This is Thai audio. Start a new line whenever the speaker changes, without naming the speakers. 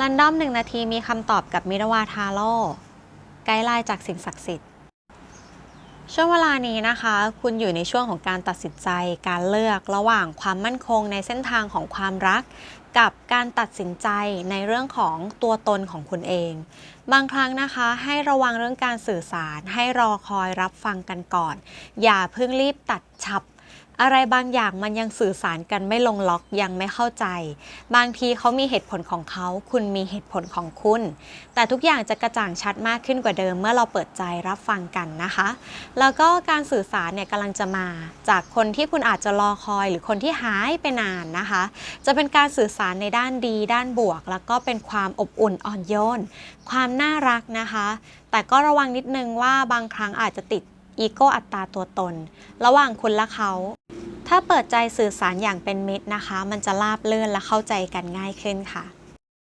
รันดอมหนึ่งนาทีมีคำตอบกับมิรวาทาโร่ไกด์ไลน์จากสิ่งศักดิ์สิทธิ์ ช่วงเวลานี้นะคะ คุณอยู่ในช่วงของการตัดสินใจ การเลือกระหว่างความมั่นคงในเส้นทางของความรัก กับการตัดสินใจในเรื่องของตัวตนของคุณเอง บางครั้งนะคะ ให้ระวังเรื่องการสื่อสาร ให้รอคอยรับฟังกันก่อน อย่าเพิ่งรีบตัดฉับ อะไรบางอย่างมันยังสื่อสารกันไม่ลงล็อกยังไม่เข้าใจ บางทีเขามีเหตุผลของเขา คุณมีเหตุผลของคุณ แต่ทุกอย่างจะกระจ่างชัดมากขึ้นกว่าเดิม เมื่อเราเปิดใจรับฟังกันนะคะ แล้วก็การสื่อสารเนี่ยกำลังจะมาจากคนที่คุณอาจจะรอคอย หรือคนที่หายไปนานนะคะ จะเป็นการสื่อสารในด้านดี ด้านบวก แล้วก็เป็นความอบอุ่นอ่อนโยนความน่ารักนะคะ แต่ก็ระวังนิดนึงว่าบางครั้งอาจจะติด อีโก้อัตราตัวตน ระหว่างคุณและเขา ถ้าเปิดใจสื่อสารอย่างเป็นมิตรนะคะ มันจะราบเลื่อนและเข้าใจกันง่ายขึ้นค่ะ